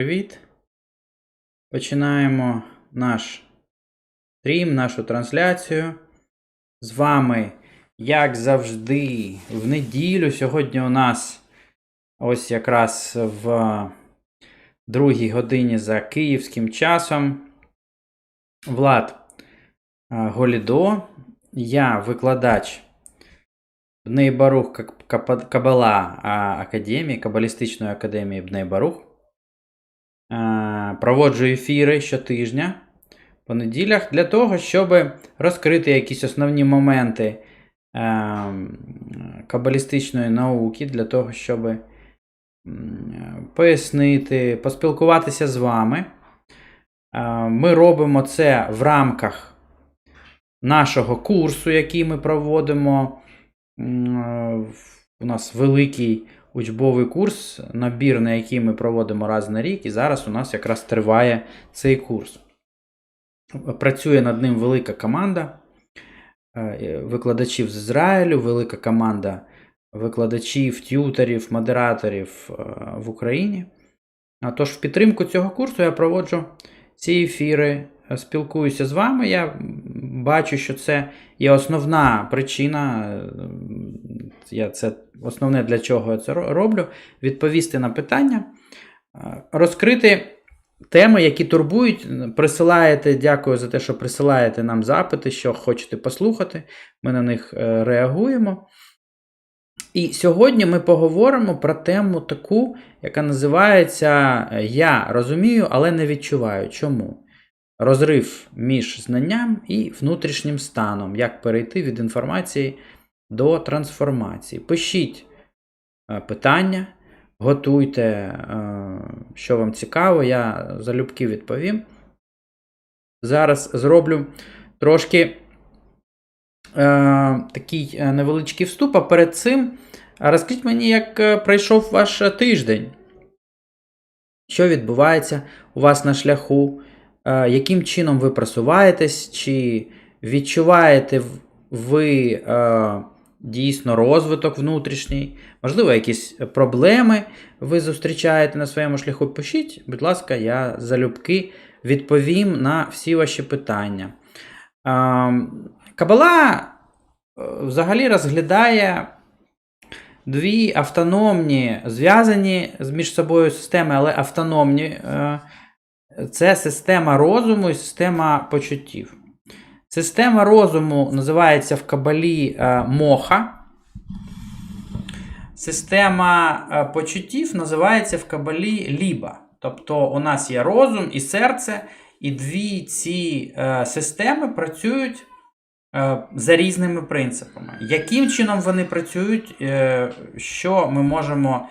Привіт. Починаємо наш стрім, нашу трансляцію. З вами, як завжди, в неділю. Сьогодні у нас ось якраз в другій годині за київським часом. Влад Голідо. Я викладач Бней Барух Кабала Академії, Кабалістичної академії Бней Барух. Проводжу ефіри щотижня по неділях для того, щоб розкрити якісь основні моменти е, кабалістичної науки, для того, щоб пояснити, поспілкуватися з вами. Е, Ми робимо це в рамках нашого курсу, який ми проводимо. Е, У нас великий учбовий курс, набір, на який ми проводимо раз на рік, і зараз у нас якраз триває цей курс. Працює над ним велика команда е, викладачів з Ізраїлю, велика команда викладачів, т'ютерів, модераторів е, в Україні. Тож, в підтримку цього курсу я проводжу ці ефіри, спілкуюся з вами. Я бачу, що це є основна причина. е, Я це основне для чого я це роблю. Відповісти на питання, е, розкрити теми, які турбують. Присилаєте, дякую за те, що присилаєте нам запити, що хочете послухати. Ми на них е, реагуємо. І сьогодні ми поговоримо про тему таку, яка називається Я розумію, але не відчуваю. Чому? Розрив між знанням і внутрішнім станом. Як перейти від інформації до трансформації. Пишіть е, питання, готуйте, е, що вам цікаво, я залюбки відповім. Зараз зроблю трошки е, такий невеличкий вступ, а перед цим розкажіть мені, як пройшов ваш тиждень. Що відбувається у вас на шляху? Е, яким чином ви просуваєтесь? Чи відчуваєте ви е, дійсно розвиток внутрішній? Можливо, якісь проблеми ви зустрічаєте на своєму шляху? Пишіть, будь ласка, я залюбки відповім на всі ваші питання. Е, Кабала взагалі розглядає дві автономні, зв'язані між собою системи, але автономні. Це система розуму і система почуттів. Система розуму називається в Кабалі е, моха. Система е, почуттів називається в Кабалі ліба. Тобто у нас є розум і серце, і дві ці е, системи працюють за різними принципами. Яким чином вони працюють, що ми можемо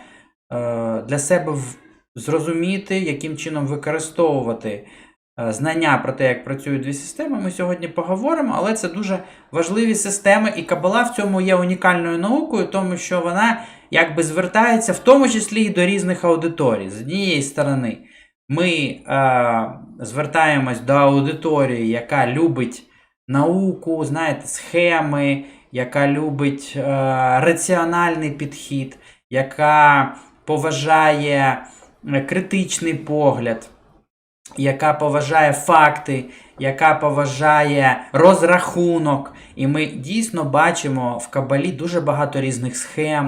для себе в- зрозуміти, яким чином використовувати е, знання про те, як працюють дві системи, ми сьогодні поговоримо, але це дуже важливі системи, і Кабала в цьому є унікальною наукою, тому що вона якби звертається в тому числі і до різних аудиторій. З однієї сторони, ми е, звертаємось до аудиторії, яка любить науку, знаєте, схеми, яка любить е, раціональний підхід, яка поважає критичний погляд, яка поважає факти, яка поважає розрахунок. І ми дійсно бачимо в Кабалі дуже багато різних схем,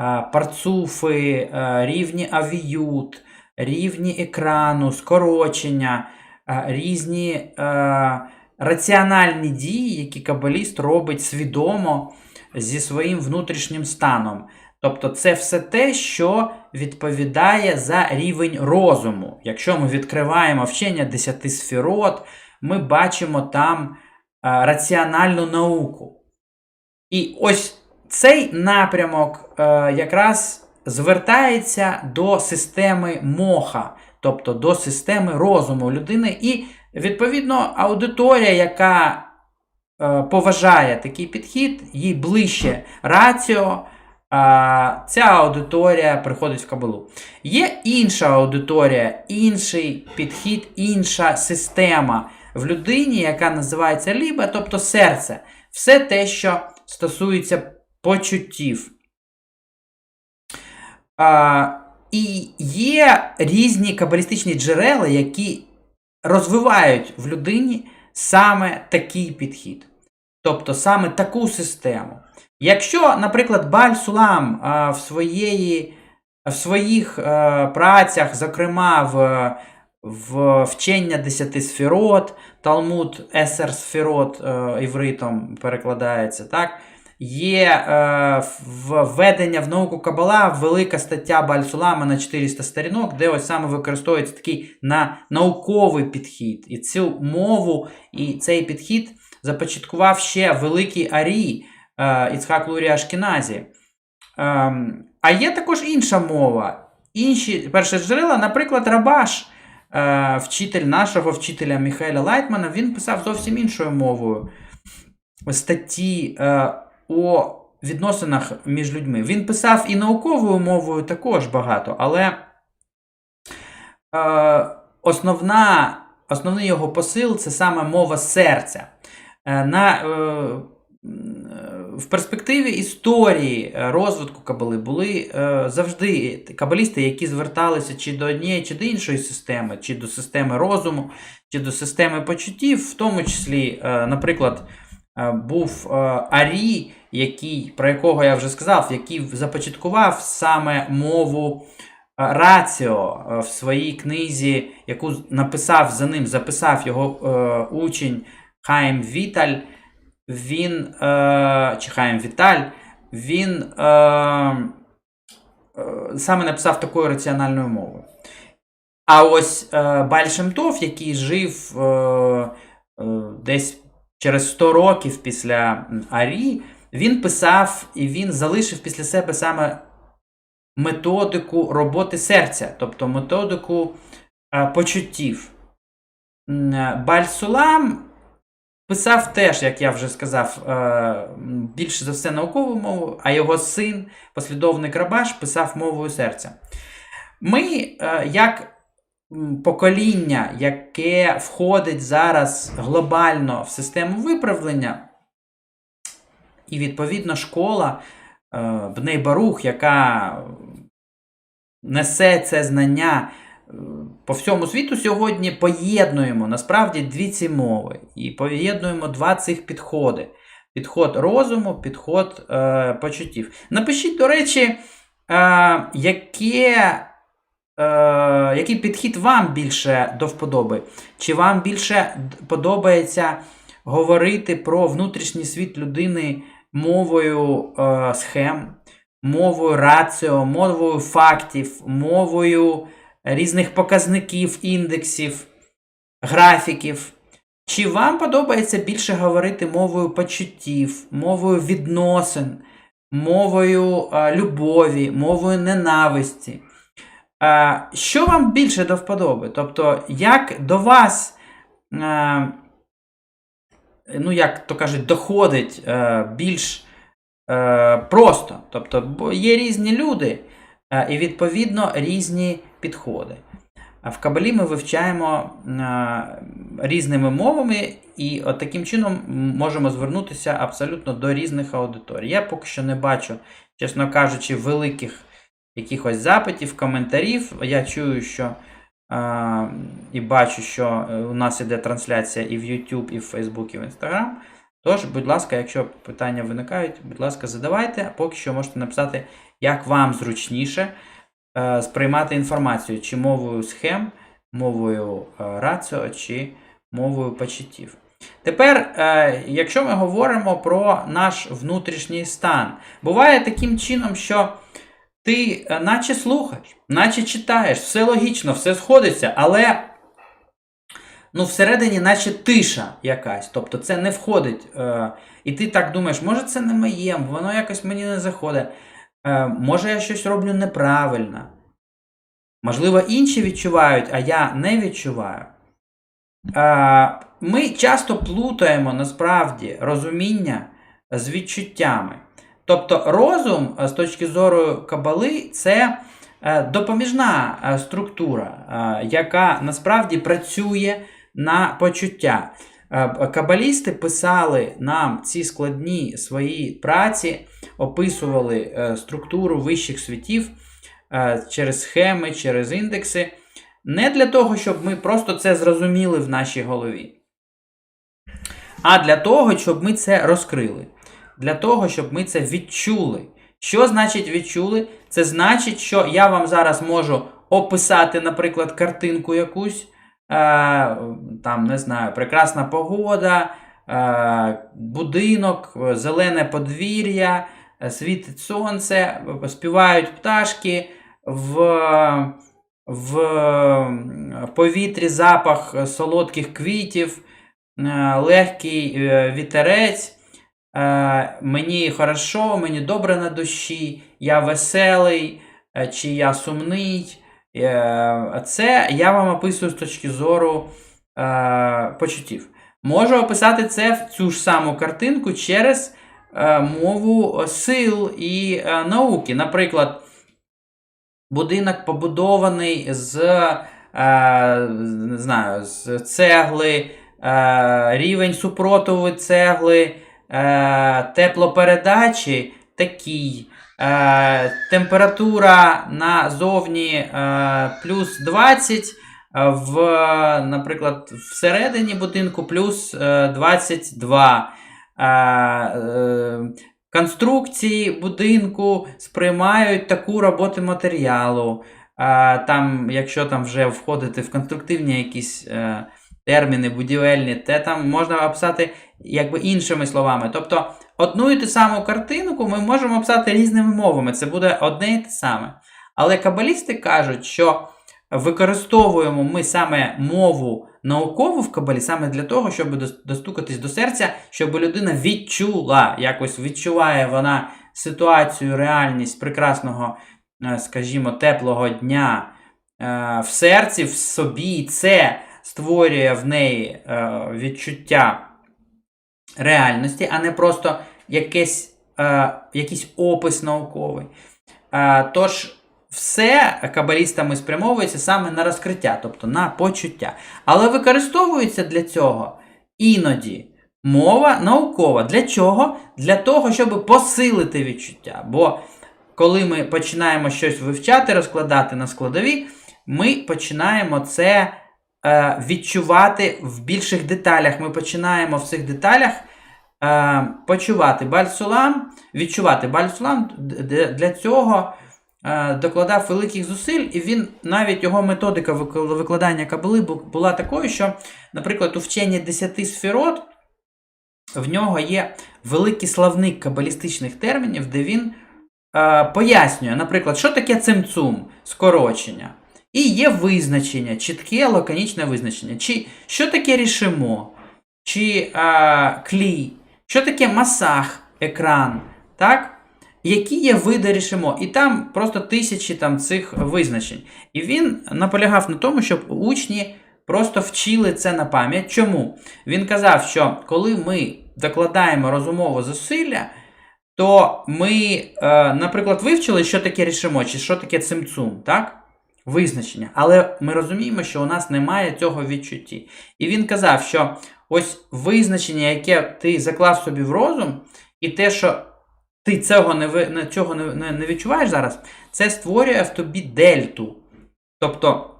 е, парцуфи, е, рівні авіют, рівні екрану, скорочення, е, різні е, раціональні дії, які кабаліст робить свідомо зі своїм внутрішнім станом. Тобто це все те, що відповідає за рівень розуму. Якщо ми відкриваємо вчення десяти сферот, ми бачимо там е, раціональну науку. І ось цей напрямок е, якраз звертається до системи моха, тобто до системи розуму людини, і відповідно аудиторія, яка е, поважає такий підхід, їй ближче раціо. Ця аудиторія приходить в кабалу. Є інша аудиторія, інший підхід, інша система в людині, яка називається ліба, тобто серце. Все те, що стосується почуттів. А, І є різні кабалістичні джерела, які розвивають в людині саме такий підхід. Тобто саме таку систему. Якщо, наприклад, Баль Сулам а, в, своєї, в своїх працях, зокрема в, в вчення десяти сферот, Талмуд Есер Сферот е, івритом перекладається, так? Є е, введення в науку Кабала, велика стаття Баль-Сулама на 400 сторінок, де ось саме використовується такий на науковий підхід. І цю мову і цей підхід започаткував ще великий Арій Іцхак Лурі Ашкіназі. Е, а є також інша мова. Інші перші джерела, наприклад, Рабаш, е, вчитель нашого вчителя Міхайля Лайтмана, він писав зовсім іншою мовою статті. Е, у відносинах між людьми. Він писав і науковою мовою також багато, але е, основна, основний його посил це саме мова серця. Е, на, е, в перспективі історії розвитку кабали були е, завжди кабалісти, які зверталися чи до однієї, чи до іншої системи, чи до системи розуму, чи до системи почуттів, в тому числі, е, наприклад, е, був е, Арі, який, про якого я вже сказав, який започаткував саме мову е, раціо е, в своїй книзі, яку написав за ним, записав його е, учень Хаєм Віталь. Він, е, чи Хаєм Віталь, він е, е, саме написав такою раціональною мовою. А ось е, Бальшемтов, який жив е, е, десь через 100 років після Арі, він писав і він залишив після себе саме методику роботи серця, тобто методику е, почуттів. Бальсулам писав теж, як я вже сказав, е, більше за все наукову мову, а його син, послідовник Рабаш, писав мовою серця. Ми, е, як покоління, яке входить зараз глобально в систему виправлення, і, відповідно, школа е, Бней Барух, яка несе це знання е, по всьому світу сьогодні, поєднуємо насправді дві ці мови. І поєднуємо два цих підходи: підход розуму, підход е, почуттів. Напишіть, до речі, е, яке. Е, який підхід вам більше до вподоби? Чи вам більше подобається говорити про внутрішній світ людини мовою е, схем, мовою раціо, мовою фактів, мовою різних показників, індексів, графіків. Чи вам подобається більше говорити мовою почуттів, мовою відносин, мовою е, любові, мовою ненависті? Е, що вам більше до вподоби? Тобто, як до вас е, ну, як то кажуть, доходить е, більш е, просто. Тобто є різні люди е, і, відповідно, різні підходи. А в Кабалі ми вивчаємо е, різними мовами, і от таким чином можемо звернутися абсолютно до різних аудиторій. Я поки що не бачу, чесно кажучи, великих якихось запитів, коментарів. Я чую, що. І бачу, що е, у нас іде трансляція і в YouTube, і в Facebook, і в Instagram. Тож, будь ласка, якщо питання виникають, будь ласка, задавайте, поки що можете написати, як вам зручніше е, сприймати інформацію, чи мовою схем, мовою е, раціо, чи мовою почуттів. Тепер, якщо ми говоримо про наш внутрішній стан, буває таким чином, що ти е, наче слухаєш, наче читаєш, все логічно, все сходиться, але ну, всередині, наче тиша якась. Тобто це не входить. Е, І ти так думаєш, може це не моє, воно якось мені не заходить. Е, Може я щось роблю неправильно. Можливо, інші відчувають, а я не відчуваю. Е, Ми часто плутаємо насправді розуміння з відчуттями. Тобто розум е, з точки зору кабали це допоміжна структура, яка насправді працює на почуття. Кабалісти писали нам ці складні свої праці, описували структуру вищих світів е, через схеми, через індекси. Не для того, щоб ми просто це зрозуміли в нашій голові, а для того, щоб ми це розкрили. Для того, щоб ми це відчули. Що значить відчули? Це значить, що я вам зараз можу описати, наприклад, картинку якусь. Е, там, не знаю, прекрасна погода, е, будинок, зелене подвір'я, е, світить сонце, співають пташки, в, в повітрі запах солодких квітів, легкий вітерець. Мені хорошо, мені добре на душі, я веселий, чи я сумний. Е, Це я вам описую з точки зору е, почуттів. Можу описати це в цю ж саму картинку через е, мову сил і е, науки. Наприклад, будинок побудований з, е, не знаю, з цегли, е, рівень супротиву цегли, е, теплопередачі такий. Е, температура назовні е, плюс 20, е, в, наприклад, всередині будинку плюс е, 22. Е, е, конструкції будинку сприймають таку роботу матеріалу. Там, якщо там вже входити в конструктивні якісь терміни будівельні, те там можна описати якби іншими словами. Тобто одну і ту саму картинку ми можемо описати різними мовами. Це буде одне і те саме. Але кабалісти кажуть, що використовуємо ми саме мову наукову в кабалі саме для того, щоб достукатись до серця, щоб людина відчула, якось відчуває вона ситуацію, реальність прекрасного, е, скажімо, теплого дня е, в серці, в собі. Це створює в неї е, відчуття реальності, а не просто якийсь, е, якийсь опис науковий. Е, тож, все кабалістами спрямовується саме на розкриття, тобто на почуття. Але використовується для цього іноді мова наукова. Для чого? Для того, щоб посилити відчуття. Бо коли ми починаємо щось вивчати, розкладати на складові, ми починаємо це відчувати в більших деталях. Ми починаємо в цих деталях е, почувати бальсулам, відчувати бальсулам. Для цього е, докладав великих зусиль, і він навіть його методика викладання кабали була такою, що, наприклад, у вченні 10 сферот в нього є великий словник кабалістичних термінів, де він е, пояснює, наприклад, що таке цимцум, скорочення. І є визначення, чітке лаконічне визначення. Чи що таке рішимо, чи е, клій, що таке масах, екран, так? Які є види рішимо? І там просто тисячі там, цих визначень. І він наполягав на тому, щоб учні просто вчили це на пам'ять. Чому? Він казав, що коли ми докладаємо розумове зусилля, то ми, е, наприклад, вивчили, що таке рішимо, чи що таке цимцум, так? Визначення. Але ми розуміємо, що у нас немає цього відчутті. І він казав, що ось визначення, яке ти заклав собі в розум, і те, що ти цього не, цього не, не відчуваєш зараз, це створює в тобі дельту. Тобто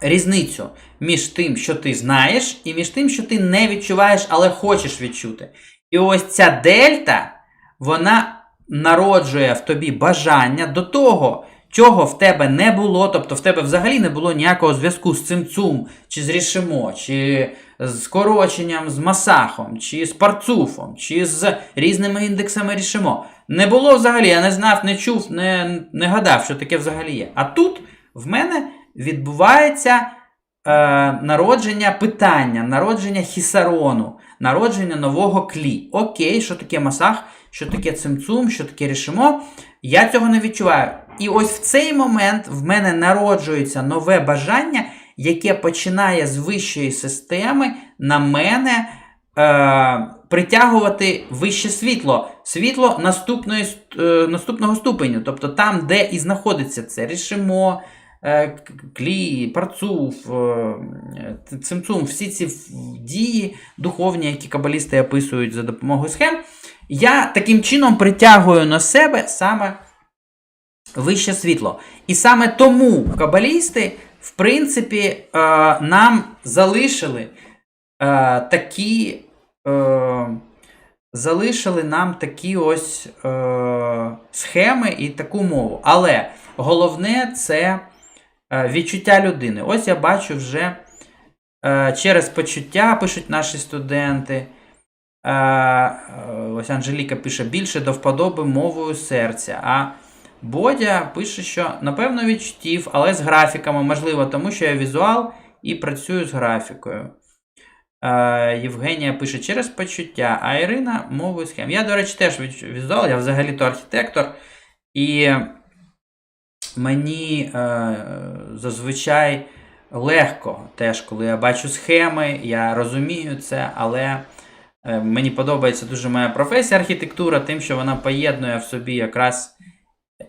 різницю між тим, що ти знаєш, і між тим, що ти не відчуваєш, але хочеш відчути. І ось ця дельта, вона народжує в тобі бажання до того, чого в тебе не було, тобто в тебе взагалі не було ніякого зв'язку з цим цум, чи з рішимо, чи з скороченням, з масахом, чи з парцуфом, чи з різними індексами рішимо. Не було взагалі, я не знав, не чув, не, не гадав, що таке взагалі є. А тут в мене відбувається е, народження питання, народження хісарону, народження нового клі. Окей, що таке масах, що таке цимцум, що таке рішимо. Я цього не відчуваю. І ось в цей момент в мене народжується нове бажання, яке починає з вищої системи на мене е, притягувати вище світло, світло наступної, е, наступного ступеню. Тобто там, де і знаходиться це рішимо, е, клій, парцуф, е, цимцум, всі ці дії духовні, які кабалісти описують за допомогою схем, я таким чином притягую на себе саме вище світло. І саме тому кабалісти, в принципі, е, нам залишили е, такі. Е, залишили нам такі ось схеми і таку мову. Але головне це відчуття людини. Ось я бачу вже через почуття пишуть наші студенти. Е, ось Анжеліка пише більше до вподоби мовою серця. А Бодя пише, що напевно відчуттів, але з графіками, можливо, тому що я візуал і працюю з графікою. Е, Євгенія пише через почуття, а Ірина мовою схем. Я, до речі, теж візуал, я взагалі-то архітектор. І мені е, зазвичай легко теж, коли я бачу схеми, я розумію це, але мені подобається дуже моя професія архітектура, тим, що вона поєднує в собі якраз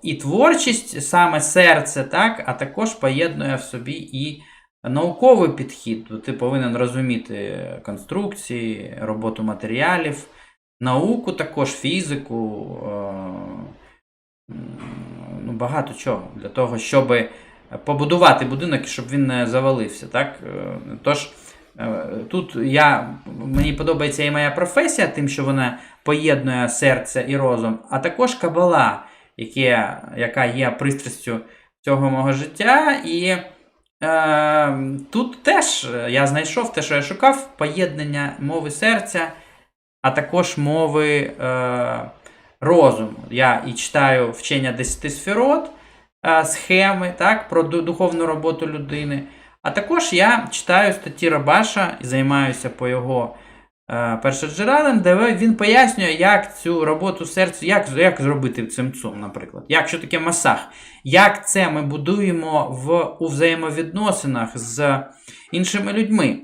і творчість, саме серце, так, а також поєднує в собі і науковий підхід. Ти повинен розуміти конструкції, роботу матеріалів, науку також, фізику. е, Ну, багато чого для того, щоб побудувати будинок, щоб він не завалився. Так? Е, Тож, е, тут я, мені подобається і моя професія, тим, що вона поєднує серце і розум, а також кабала, яке, яка є пристрастю цього мого життя. І е, тут теж я знайшов те, що я шукав, поєднання мови серця, а також мови е, розуму. Я і читаю вчення 10 сферот, е, схеми так, про духовну роботу людини. А також я читаю статті Рабаша і займаюся по його е, першоджерелам, де він пояснює, як цю роботу серця, як, як зробити цим цум, наприклад. Як що таке масах, як це ми будуємо в, у взаємовідносинах з іншими людьми.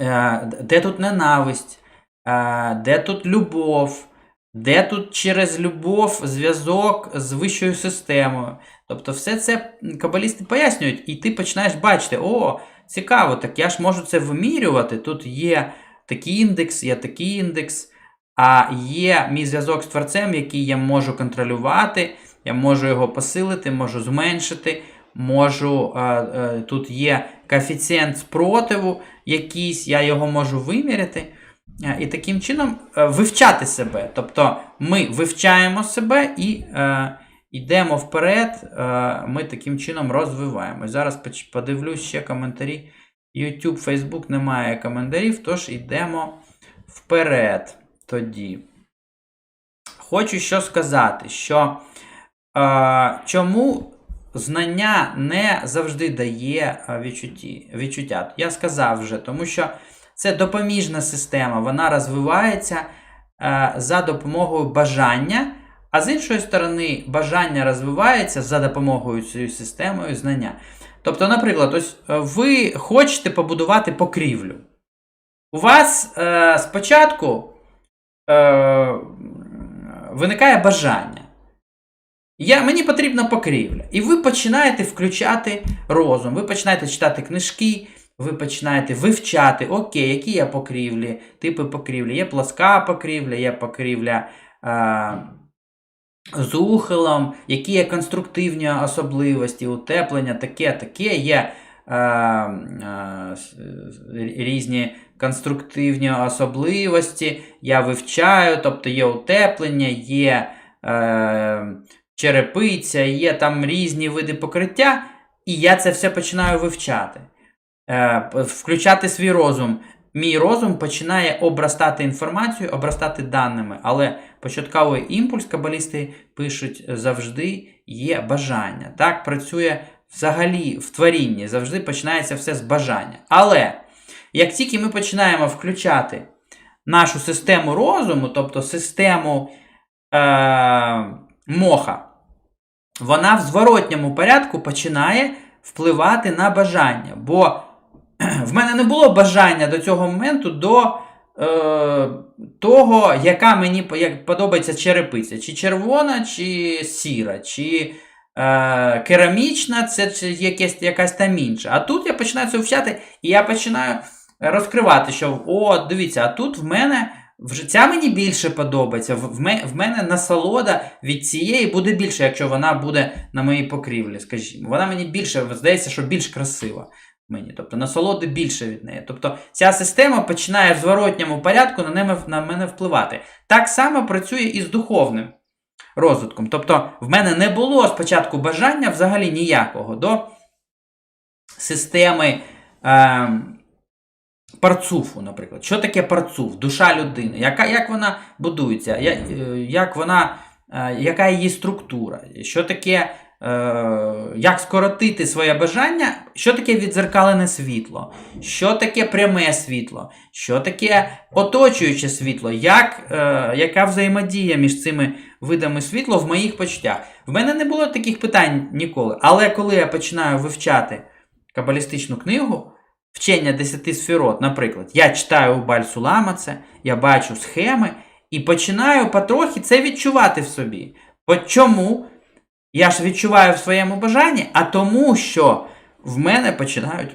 Е, де тут ненависть, е, де тут любов, де тут через любов зв'язок з вищою системою. Тобто, все це кабалісти пояснюють, і ти починаєш бачити, о, цікаво, так я ж можу це вимірювати. Тут є такий індекс, є такий індекс, а є мій зв'язок з творцем, який я можу контролювати, я можу його посилити, можу зменшити. Можу, тут є коефіцієнт спротиву якийсь, я його можу виміряти. І таким чином вивчати себе. Тобто ми вивчаємо себе і йдемо вперед, е, ми таким чином розвиваємось. Зараз подивлюсь ще коментарі. YouTube, Facebook немає коментарів, тож йдемо вперед тоді. Хочу що сказати, що е, чому знання не завжди дає е, відчутті, відчуття. Я сказав вже, тому що це допоміжна система, вона розвивається е, за допомогою бажання, а з іншої сторони, бажання розвивається за допомогою цієї системою знання. Тобто, наприклад, ось е, ви хочете побудувати покрівлю. У вас е, спочатку е, виникає бажання. Я, мені потрібна покрівля. І ви починаєте включати розум, ви починаєте читати книжки, ви починаєте вивчати, окей, які є покрівлі, типи покрівлі. Є плоска покрівля, є покрівля е, з ухилом, які є конструктивні особливості, утеплення, таке, таке є е, е, різні конструктивні особливості. Я вивчаю, тобто є утеплення, є е, черепиця, є там різні види покриття, і я це все починаю вивчати. Е, включати свій розум. Мій розум починає обрастати інформацією, обрастати даними, але початковий імпульс кабалісти пишуть завжди є бажання. Так працює взагалі в творінні, завжди починається все з бажання. Але як тільки ми починаємо включати нашу систему розуму, тобто систему е- моха, вона в зворотньому порядку починає впливати на бажання. Бо в мене не було бажання до цього моменту до е, того, яка мені як подобається черепиця. Чи червона, чи сіра, чи е, керамічна, це чи якась, якась там інша. А тут я починаю це вивчати, і я починаю розкривати, що о, дивіться, а тут в мене вже ця мені більше подобається. В мене насолода від цієї буде більше, якщо вона буде на моїй покрівлі, скажімо. Вона мені більше, здається, що більш красива. Мені, тобто насолоди більше від неї. Тобто ця система починає в зворотньому порядку на, неме- на мене впливати. Так само працює і з духовним розвитком. Тобто, в мене не було спочатку бажання взагалі ніякого до системи е, парцуфу, наприклад. Що таке парцуф? Душа людини? Яка, як вона будується? Я, е, як вона, е, яка її структура? Що таке, як скоротити своє бажання? Що таке відзеркалене світло? Що таке пряме світло? Що таке оточуюче світло? Як, е, яка взаємодія між цими видами світла в моїх почуттях? В мене не було таких питань ніколи. Але коли я починаю вивчати кабалістичну книгу, вчення десяти сферот, наприклад, я читаю у Бальсулама це, я бачу схеми і починаю потрохи це відчувати в собі. По чому? Я ж відчуваю в своєму бажанні, а тому, що в мене починають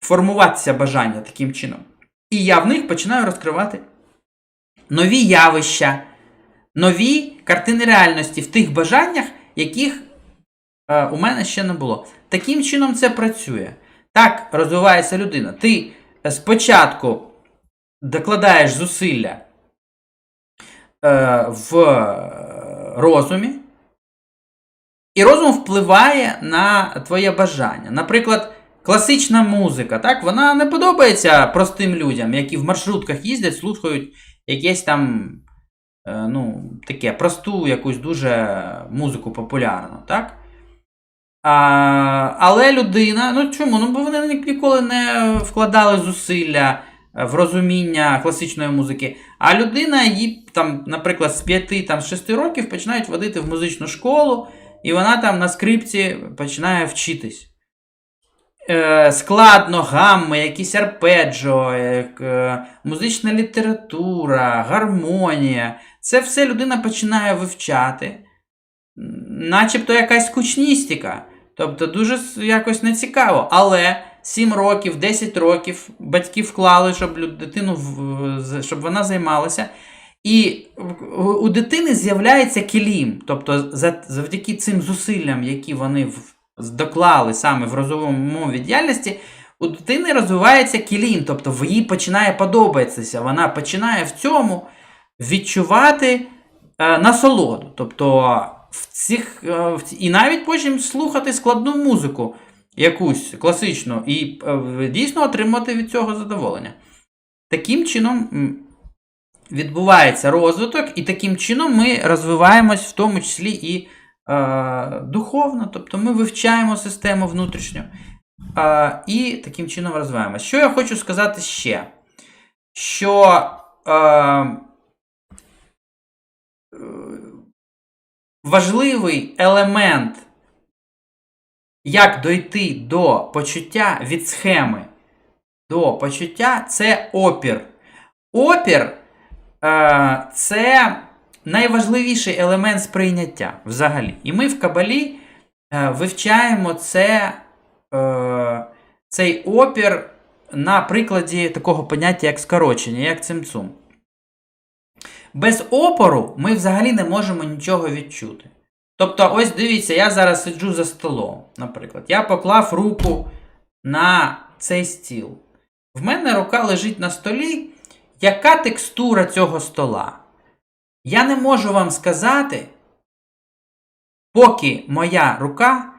формуватися бажання таким чином. І я в них починаю розкривати нові явища, нові картини реальності в тих бажаннях, яких е, у мене ще не було. Таким чином це працює. Так розвивається людина. Ти е, спочатку докладаєш зусилля е, в розумі, і розум впливає на твоє бажання. Наприклад, класична музика, так, вона не подобається простим людям, які в маршрутках їздять, слухають якесь там, е, ну, таке, просту якусь дуже музику популярну, так? А, але людина, ну чому? Ну, бо вони ніколи не вкладали зусилля е, в розуміння класичної музики. А людина її, там, наприклад, з 5 там, з 6 років починають водити в музичну школу, і вона там на скрипці починає вчитись. Е, складно, гамми, якісь арпеджо, е, е, музична література, гармонія. Це все людина починає вивчати. Начебто якась скучністика. Тобто дуже якось нецікаво. Але 7 років, 10 років батьки вклали, щоб дитину щоб вона займалася. І у дитини з'являється кілім. Тобто, завдяки цим зусиллям, які вони доклали саме в розумовій мові діяльності, у дитини розвивається кілім, тобто їй починає подобатися. Вона починає в цьому відчувати е, насолоду. Тобто, в цих, е, і навіть потім слухати складну музику, якусь класичну, і е, дійсно отримати від цього задоволення. Таким чином відбувається розвиток, і таким чином ми розвиваємось в тому числі і е, духовно, тобто ми вивчаємо систему внутрішню е, і таким чином розвиваємось. Що я хочу сказати ще? Що е, важливий елемент, як дойти до почуття від схеми до почуття це опір. Опір це найважливіший елемент сприйняття взагалі. І ми в Кабалі е, вивчаємо це, е, цей опір на прикладі такого поняття, як скорочення, як цимцум. Без опору ми взагалі не можемо нічого відчути. Тобто, ось дивіться, я зараз сиджу за столом, наприклад. Я поклав руку на цей стіл. В мене рука лежить на столі. Яка текстура цього стола? Я не можу вам сказати, поки моя рука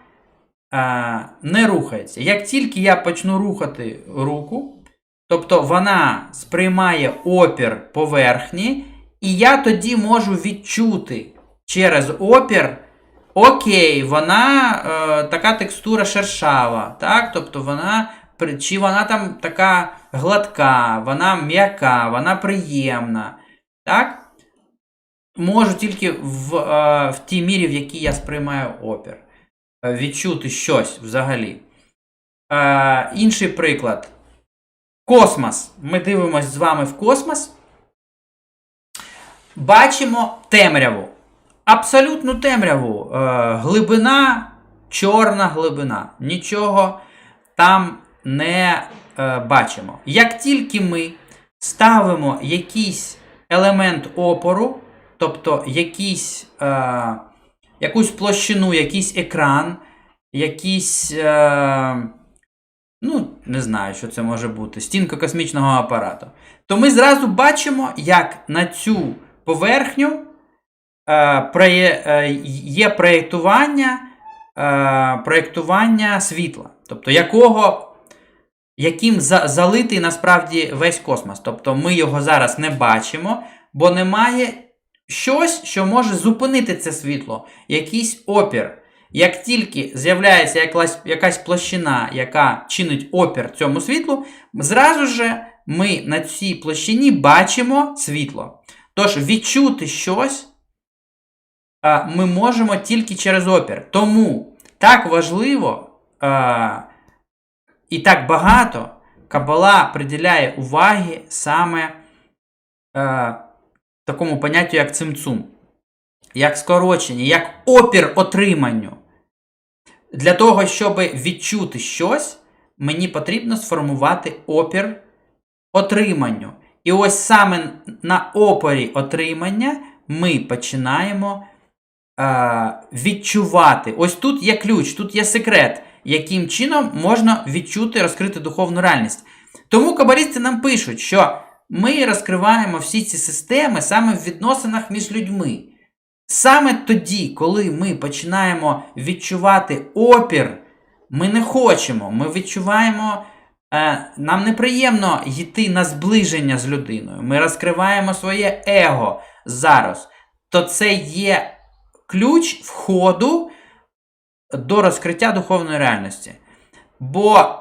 е, не рухається. Як тільки я почну рухати руку, тобто вона сприймає опір поверхні, і я тоді можу відчути через опір. Окей, вона е, така текстура шершава, так? Тобто вона чи вона там така гладка, вона м'яка, вона приємна. Так? Можу тільки в, е, в тій мірі, в якій я сприймаю опір, е, відчути щось взагалі. Е, інший приклад. Космос. Ми дивимося з вами в космос. Бачимо темряву. Абсолютну темряву. Глибина, чорна глибина. Нічого там не е, бачимо. Як тільки ми ставимо якісь елемент опору, тобто якийсь, е, якусь площину, якийсь екран, якийсь. Е, ну, не знаю, що це може бути, стінка космічного апарату, то ми зразу бачимо, як на цю поверхню е, е, є проєктування, е, проєктування світла, тобто якого. Яким за, залитий насправді весь космос. Тобто ми його зараз не бачимо, бо немає щось, що може зупинити це світло, якийсь опір. Як тільки з'являється якась, якась площина, яка чинить опір цьому світлу, зразу же ми на цій площині бачимо світло. Тож відчути щось ми можемо тільки через опір. Тому так важливо і так багато Кабала приділяє уваги саме а, такому поняттю, як цимцум, як скорочення, як опір отриманню. Для того, щоб відчути щось, мені потрібно сформувати опір отриманню. І ось саме на опорі отримання ми починаємо е, відчувати. Ось тут є ключ, тут є секрет, яким чином можна відчути, розкрити духовну реальність. Тому кабалісти нам пишуть, що ми розкриваємо всі ці системи саме в відносинах між людьми. Саме тоді, коли ми починаємо відчувати опір, ми не хочемо, ми відчуваємо, е, нам неприємно йти на зближення з людиною. Ми розкриваємо своє его зараз. То це є ключ входу до розкриття духовної реальності. Бо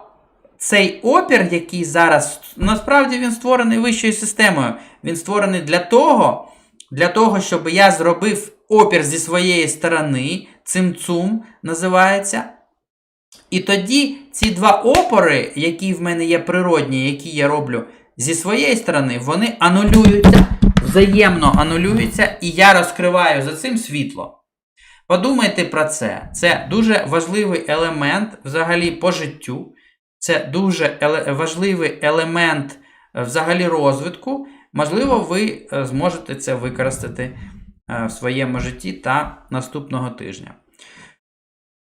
цей опір, який зараз, насправді він створений вищою системою, він створений для того, для того, щоб я зробив опір зі своєї сторони, цимцум називається. І тоді ці два опори, які в мене є природні, які я роблю зі своєї сторони, вони анулюються, взаємно анулюються, і я розкриваю за цим світло. Подумайте про це. Це дуже важливий елемент взагалі по життю. Це дуже важливий елемент е, взагалі розвитку. Можливо, ви е, зможете це використати е, в своєму житті та наступного тижня.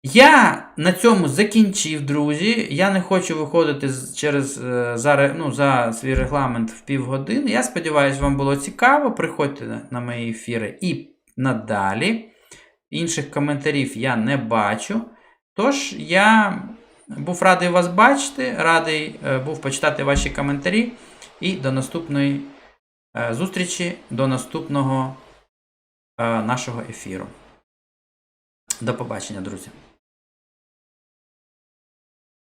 Я на цьому закінчив, друзі. Я не хочу виходити через за, ну, за свій регламент в півгодини. Я сподіваюся, вам було цікаво. Приходьте на мої ефіри і надалі. Інших коментарів я не бачу. Тож я був радий вас бачити, радий е, був почитати ваші коментарі. І до наступної е, зустрічі, до наступного е, нашого ефіру. До побачення, друзі.